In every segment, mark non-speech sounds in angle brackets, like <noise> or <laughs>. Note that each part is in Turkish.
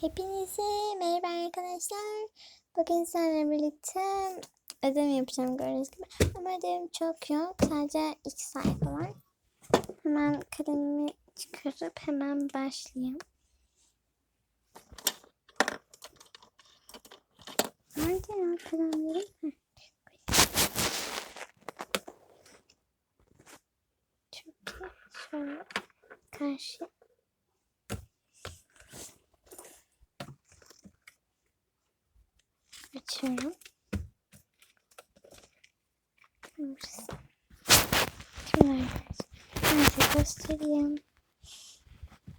Hepinize merhaba arkadaşlar. Bugün sizlerle birlikte ödev yapacağım gördüğünüz gibi. Ama ödevim çok yok. Sadece iki sayfa var. Hemen kalemimi çıkarıp hemen başlayayım. Nerede ya kalemlerim? Çok iyi. Şöyle karşı. Açıyorum. Burası. Şimdi. Size göstereyim.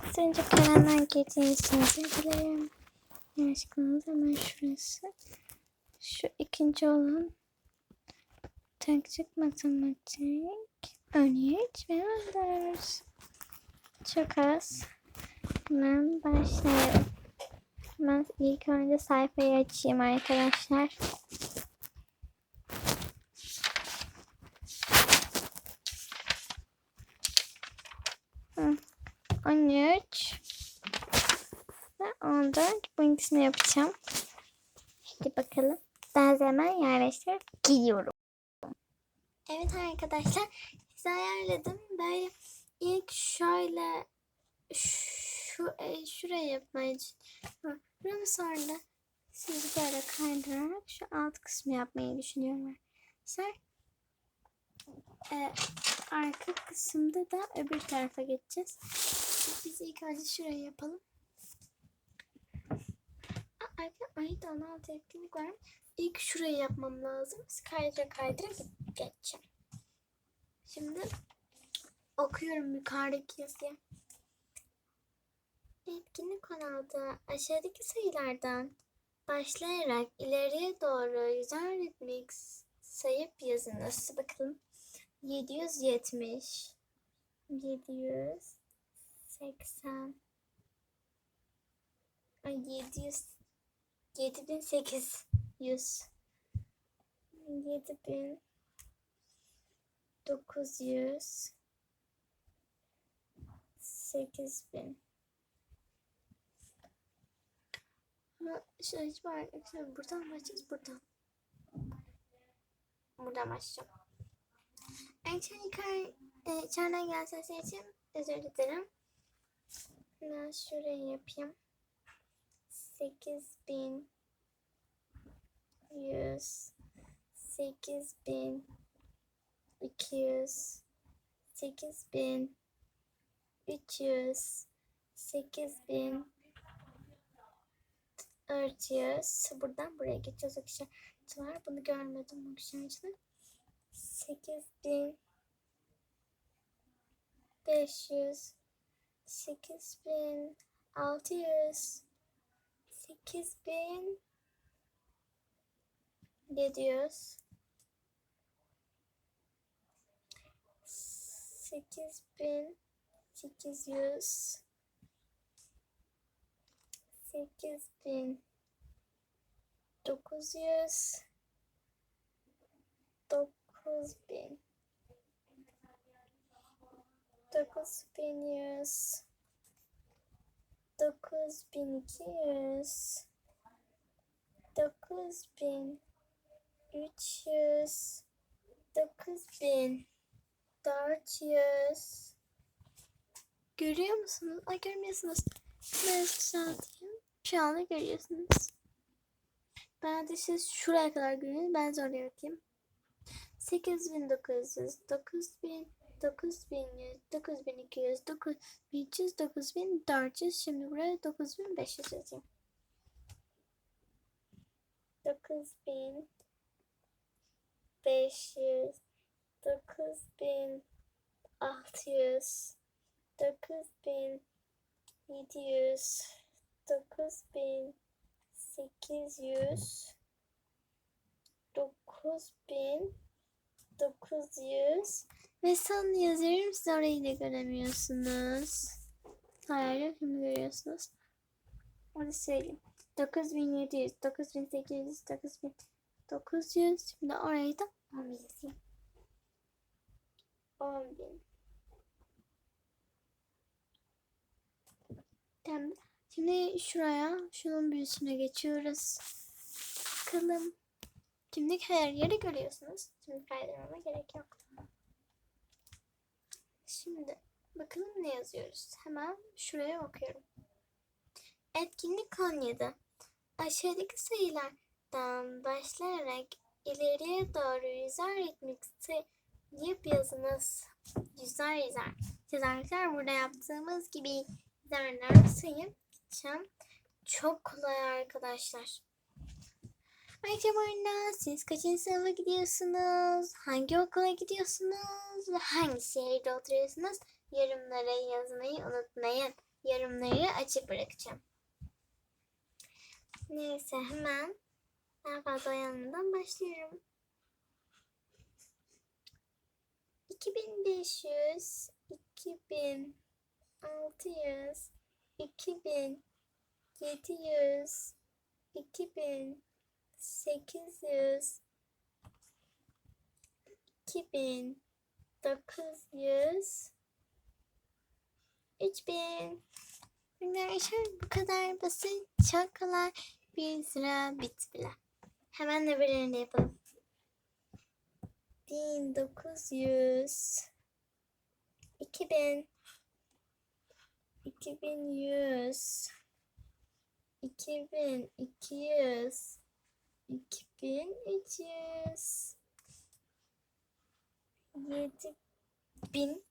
Az önce kalemden girdiğiniz için özür dilerim. Yanlışlıkla hemen şurası. Şu ikinci olan taktik matematik 13 ve 14. Çok az. Hemen başlayalım. Ben ilk önce sayfayı açayım arkadaşlar. Hı, 13 ve 14 bu ikisini yapacağım. Hadi bakalım. Ben hemen yerleştirip gidiyorum. Evet arkadaşlar size ayarladım. Böyle ilk şöyle şu e, şuraya yapmayı düşünüyorum. sonra sizi böyle kaydırarak şu alt kısmı yapmayı düşünüyorum arkadaşlar. E, arka kısımda da öbür tarafa geçeceğiz. Biz ilk önce şurayı yapalım. Aa, Arka ayda 16 etkinlik var. İlk şurayı yapmam lazım. Kaydıra kaydıra geçeceğim. Şimdi okuyorum yukarıdaki yazıyı. Etkinlik 16. Aşağıdaki sayılardan başlayarak ileriye doğru yüzer ritmik sayıp yazınız. Bakalım. 770 780 Ay 700 7800 7000 900 8000 Ama şöyle hiç var arkadaşlar buradan başlayacağız buradan. Buradan başlayacağım. Erken e, içeriden gelen için özür dilerim. Ben şurayı yapayım. 8000 100 8000 200 8000 300 8000 400 buradan buraya geçiyoruz arkadaşlar. Bunu görmedim arkadaşlar. 8000 500 8000 600 8000 700 8000 800 8000 900 9000 9100 9200 9300 9400 Görüyor musunuz? Ay görmüyorsunuz. Düzelteyim. Şu anda görüyorsunuz. Ben de siz şuraya kadar görüyorsunuz. Ben zorla bakayım. 8900, 9000, 9100, 9200, 9300, 9400. Şimdi buraya 9500 yazayım. 9000, 500, 9000, 600, 9000, 700, 9000, 800, 9000, 900 ve son yazıyorum siz orayı da göremiyorsunuz. Hayır şimdi görüyorsunuz. Onu söyleyeyim. 9700, 9800, 9900. Şimdi orayı da 10 yazayım. 10.000. Tamam. Şimdi şuraya, şunun büyüsüne geçiyoruz. Bakalım. Şimdi her yeri görüyorsunuz. Şimdi kaydırmama gerek yok. Şimdi bakalım ne yazıyoruz. Hemen şuraya bakıyorum. Etkinlik 17. Aşağıdaki sayılardan başlayarak ileriye doğru yüzer ritmik sayıp yazınız. Yüzer yüzer. Yazarlar burada yaptığımız gibi yüzerler sayıp gideceğim. Çok kolay arkadaşlar. Acaba anne siz kaçıncı sınıfa gidiyorsunuz? Hangi okula gidiyorsunuz? Ve hangi şehirde oturuyorsunuz? Yorumlara yazmayı unutmayın. Yorumları açık bırakacağım. Neyse hemen daha fazla yanından başlıyorum. 2500, 2600, 2000, 700, 2000, 800, 2000, 900, 3000. Arkadaşlar bu kadar basit, çok kolay bir sıra bit bile. Hemen öbürlerini yapalım. 1900 2000 2100 2200 2300 7000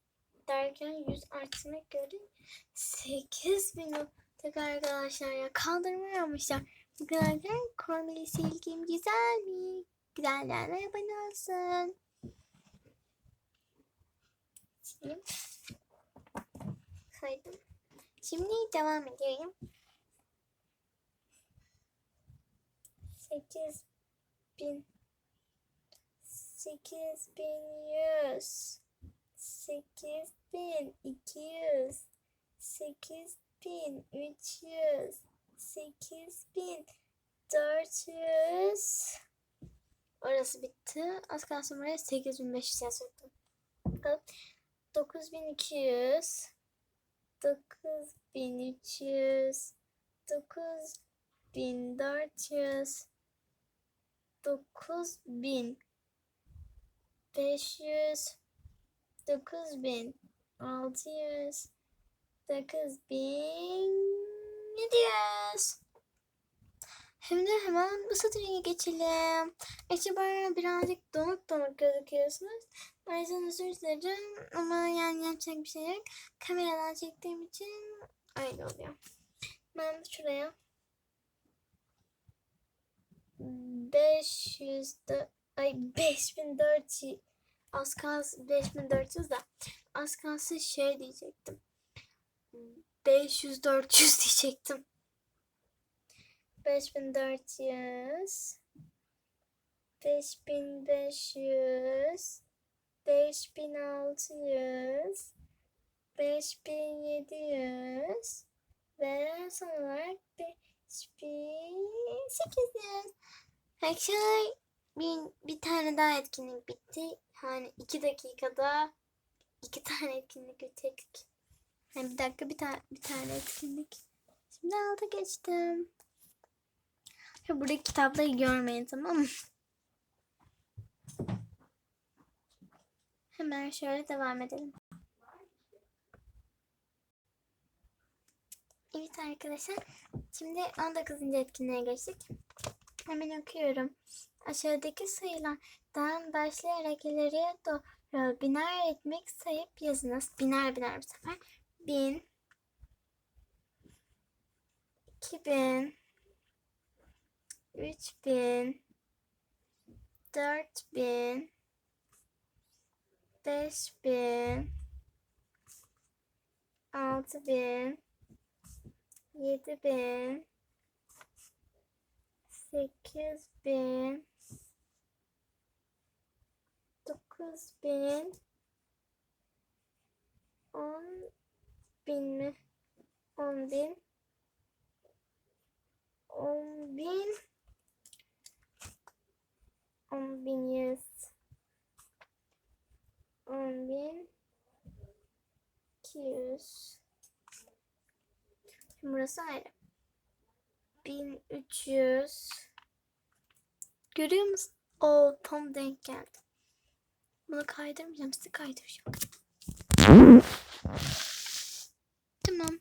derken 100 artına göre 8000 olacak arkadaşlar ya kaldırma yapmışlar. Arkadaşlar komili silgim güzel mi? Güzellerle abone olsun. Şimdi kaydım. Şimdi devam ediyorum. 8000 8100 8200 8300 8400 Orası bitti. Az kalsın buraya 8500 yazacaktım. Bakalım. 9200 9300 9400 9000 500 9000 600 9700 Şimdi hemen bu satırıya geçelim. Acaba birazcık donuk donuk gözüküyorsunuz. O yüzden özür dilerim ama yani yapacak bir şey yok. Kameradan çektiğim için öyle oluyor. Ben şuraya 500 ay 5400 az kalsın 5400 da az kalsın şey diyecektim. 500 400 <laughs> diyecektim. 5400 5500 5600 5700 ve son olarak 5800 Arkadaşlar bir, bir tane daha etkinlik bitti. Yani iki dakikada iki tane etkinlik bitirdik. Yani bir dakika bir, ta bir tane etkinlik. Şimdi alta geçtim. Buradaki kitapları görmeyin tamam mı? Hemen şöyle devam edelim. Evet arkadaşlar. Şimdi 19. etkinliğe geçtik. Hemen okuyorum. Aşağıdaki sayılardan başlayarak ileriye doğru biner etmek sayıp yazınız. Biner biner bu sefer. 1000 2000 3000 4000 5000 6000 7000 8000 9000 10 bin. Mi? 10 bin. 10 bin. 10 bin yüz 10 bin 200 Şimdi Burası ayrı. 1300. Görüyor musun? O tam denk geldi. Bunu kaydırmayacağım. Sizi kaydıracağım. Tamam.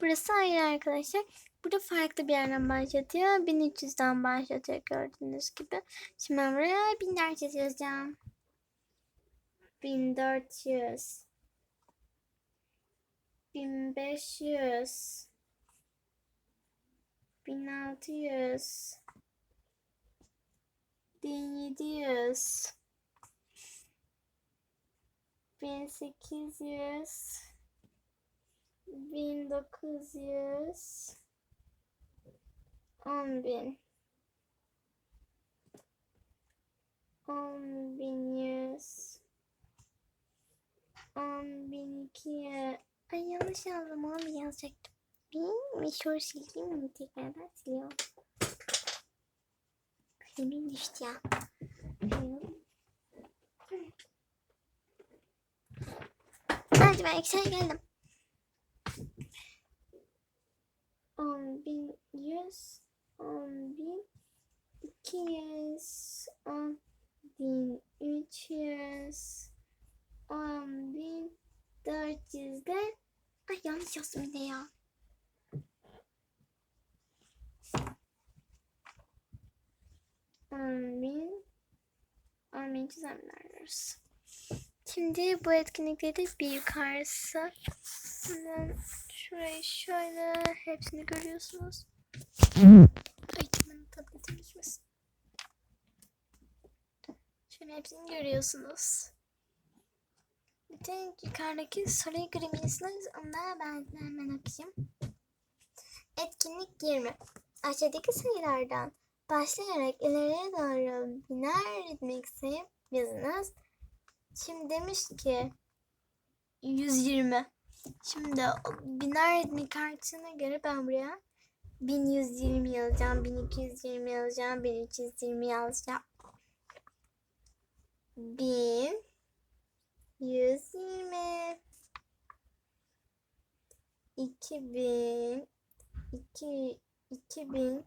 Burası ayrı arkadaşlar. Burada farklı bir yerden başlatıyor. 1300'den başlatıyor gördüğünüz gibi. Şimdi ben buraya 1400 yazacağım. 1400 1500 1600 1700 1800 1900 10.000 10.100 10.200 Ay yanlış yazdım abi yazacaktım. Bir şöyle sileyim mi tekrardan siliyorum. Kremin düştü ya. Hadi ben eksen geldim. 10 bin 100 10 bin 200 10 bin 300 10 bin 400'de ay yanlış yazdım bir de ya. On bin, on bin düzenleriz. Şimdi bu etkinlikleri bir yukarısı. Hemen şurayı şöyle hepsini görüyorsunuz. Ay kimin tabletim düşmesin. Şöyle hepsini görüyorsunuz. Bütün yukarıdaki soruyu görebilirsiniz. Onlara ben hemen okuyayım. Etkinlik 20. Aşağıdaki sayılardan başlayarak ileriye doğru biner ritmik sayı yazınız. Şimdi demiş ki 120. Şimdi biner ritmik kartına göre ben buraya 1120 yazacağım, 1220 yazacağım, 1320 yazacağım. 1000 120 2000 2 2000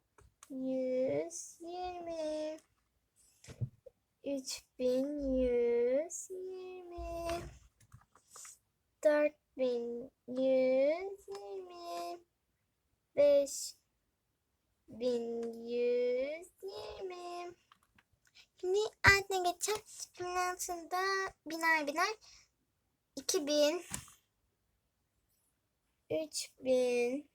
120 3120 4120 5120 Şimdi altına geçeceğim. Şimdi altında biner biner. 2000 3000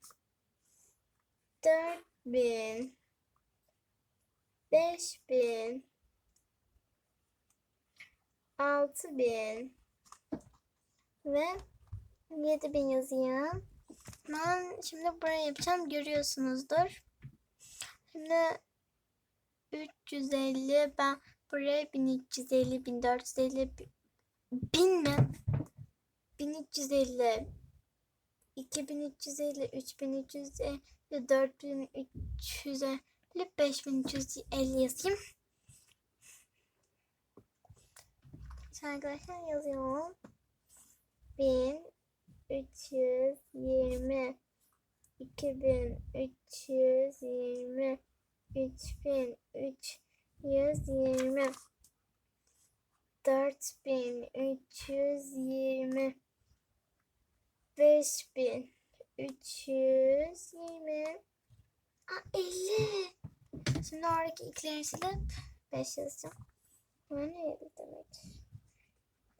4000 5000 6000 ve 7000 yazayım. Ben şimdi buraya yapacağım. Görüyorsunuzdur. Şimdi 350 ben buraya 1350 1450 1000 mi? 1350 2350 3350 4350 5350 yazayım. Arkadaşlar yazıyorum. 1320 2320 3320 4320 5320 Aa 50 Şimdi oradaki ikileri silip 5 yazacağım. Bu neydi demek?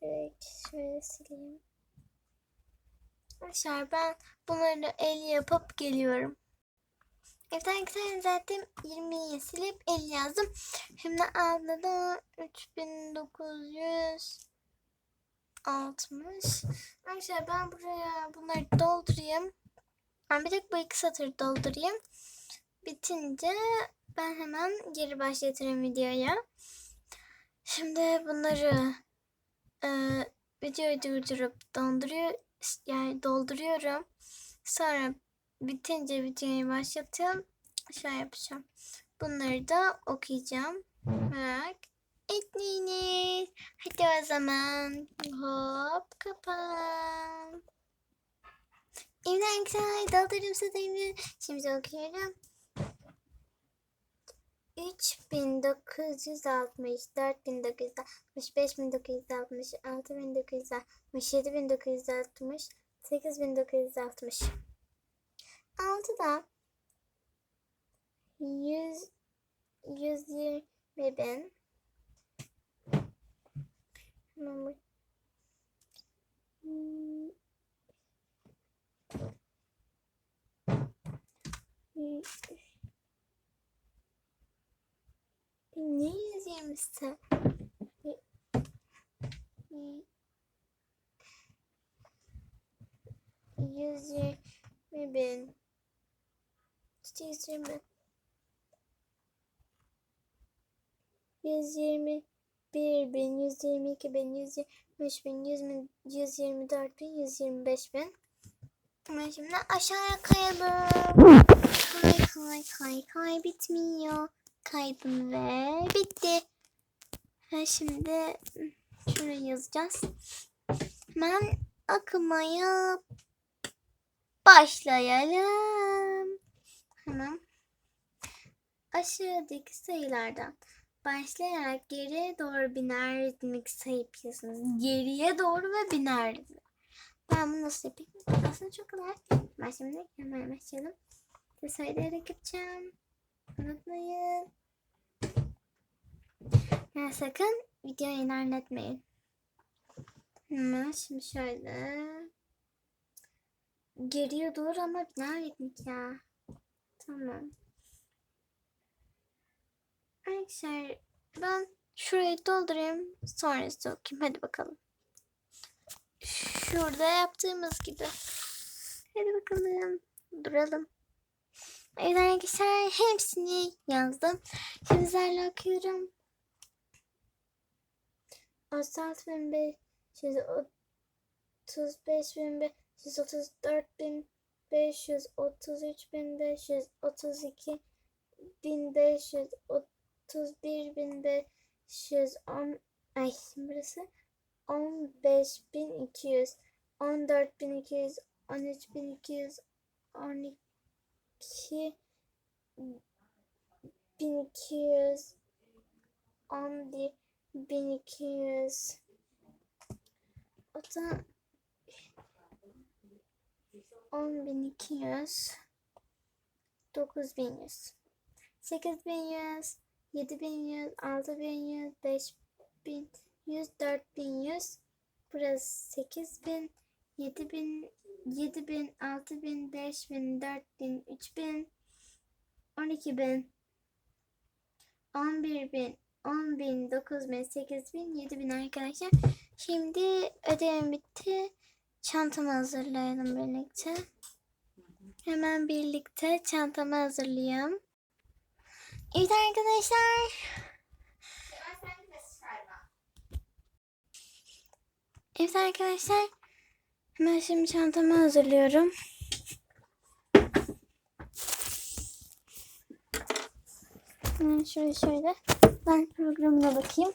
Direkt şöyle sileyim. Arkadaşlar ben bunları 50 yapıp geliyorum. Evet arkadaşlar zaten 20'yi silip 50 yazdım. Şimdi altta da 3960. Arkadaşlar ben buraya bunları doldurayım. Ben bir tek bu iki satır doldurayım. Bitince ben hemen geri başlatırım videoya. Şimdi bunları e, videoyu durdurup donduruyor yani dolduruyorum. Sonra bitince videoyu başlatıyorum. Şöyle yapacağım. Bunları da okuyacağım. Merak etmeyiniz. Hadi o zaman. Hop kapan. İmran Kay, doldurdum satayım. Şimdi okuyorum. 3960, 4960, 5960, 6960, 7960, 8960. 6 da 100 120 bin. Hemen. Ne yazıyormuşsun? Yüz yirmi bin. İşte yüz yirmi. Yüz yirmi bir bin, yüz yirmi iki bin, yüz yirmi üç bin, yüz, bin, yüz yirmi dört bin, yüz yirmi beş bin. Ama şimdi aşağıya kayalım. Kay kay kay kay bitmiyor. Kaydım ve bitti. Ha, şimdi şuraya yazacağız. Hemen okumaya başlayalım. Hemen aşağıdaki sayılardan başlayarak geriye doğru biner ritmik sayı yapıyorsunuz. Geriye doğru ve biner. Ben bunu nasıl yapayım? Aslında çok kolay. Ben şimdi hemen başlayalım. Sayılarak yapacağım. Unutmayın. Yani sakın videoyu ilerletmeyin. Hemen şimdi şöyle. Geriye doğru ama biner ritmik ya. Tamam. Arkadaşlar ben şurayı doldurayım. Sonra size okuyayım. Hadi bakalım. Şurada yaptığımız gibi. Hadi bakalım. Duralım. Evet arkadaşlar hepsini yazdım. Şimdi sizlerle okuyorum. 35 bin 534 bin 533 bin 532 bin 531 bin 510 ay burası 15 bin 200 14 bin 200 13 bin 200 12 1200 11 1200 o da 10200 9100 8100 7100 6100 5100 4100 burası 8000 7000 7000 6000 5000 4000 3000 12000 11000 10.000, 9.000, 8.000, 7.000 arkadaşlar. Şimdi ödevim bitti. Çantamı hazırlayalım birlikte. Hemen birlikte çantamı hazırlayayım. Evet arkadaşlar. Evet arkadaşlar. Hemen şimdi çantamı hazırlıyorum. Şöyle şöyle. Ben programına bakayım.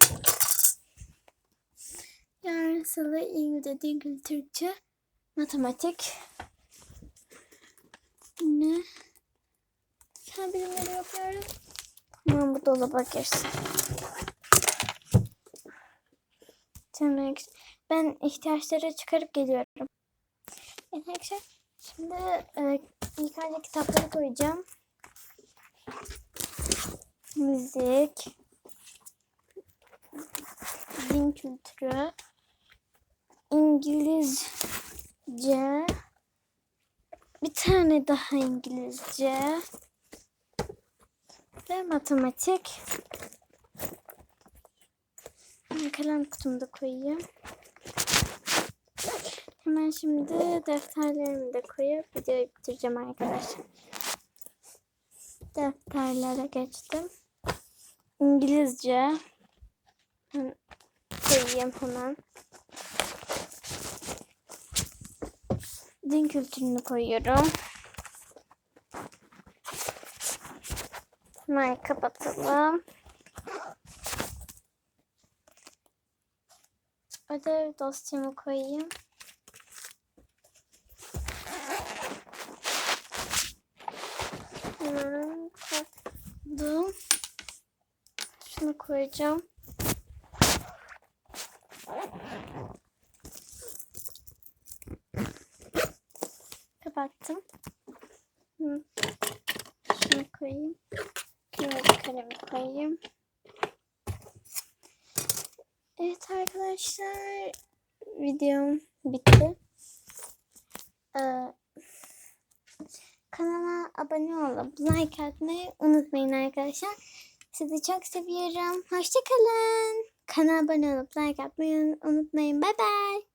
Yarın salı İngilizce, dil, Türkçe, matematik. Ne? Fen bilimleri yapıyorum. Hemen bu dolaba girsin. Ben ihtiyaçları çıkarıp geliyorum. Evet arkadaşlar. Şimdi e, ilk önce kitapları koyacağım. Müzik. Din kültürü. İngilizce. Bir tane daha İngilizce. Ve matematik. Kalem kutumu da koyayım. Hemen şimdi defterlerimi de koyup videoyu bitireceğim arkadaşlar. Defterlere geçtim. İngilizce. Koyayım hemen. Din kültürünü koyuyorum. Hemen kapatalım. Ödev dosyamı koyayım. Hemen koydum. Şunu koyacağım. Kapattım. Hı. Şunu koyayım. Kırmızı kalemi koyayım. Evet arkadaşlar videom bitti. Ee, kanala abone olup like atmayı unutmayın arkadaşlar. Sizi çok seviyorum. Hoşçakalın. Kanala abone olup like atmayı unutmayın. Bye bye.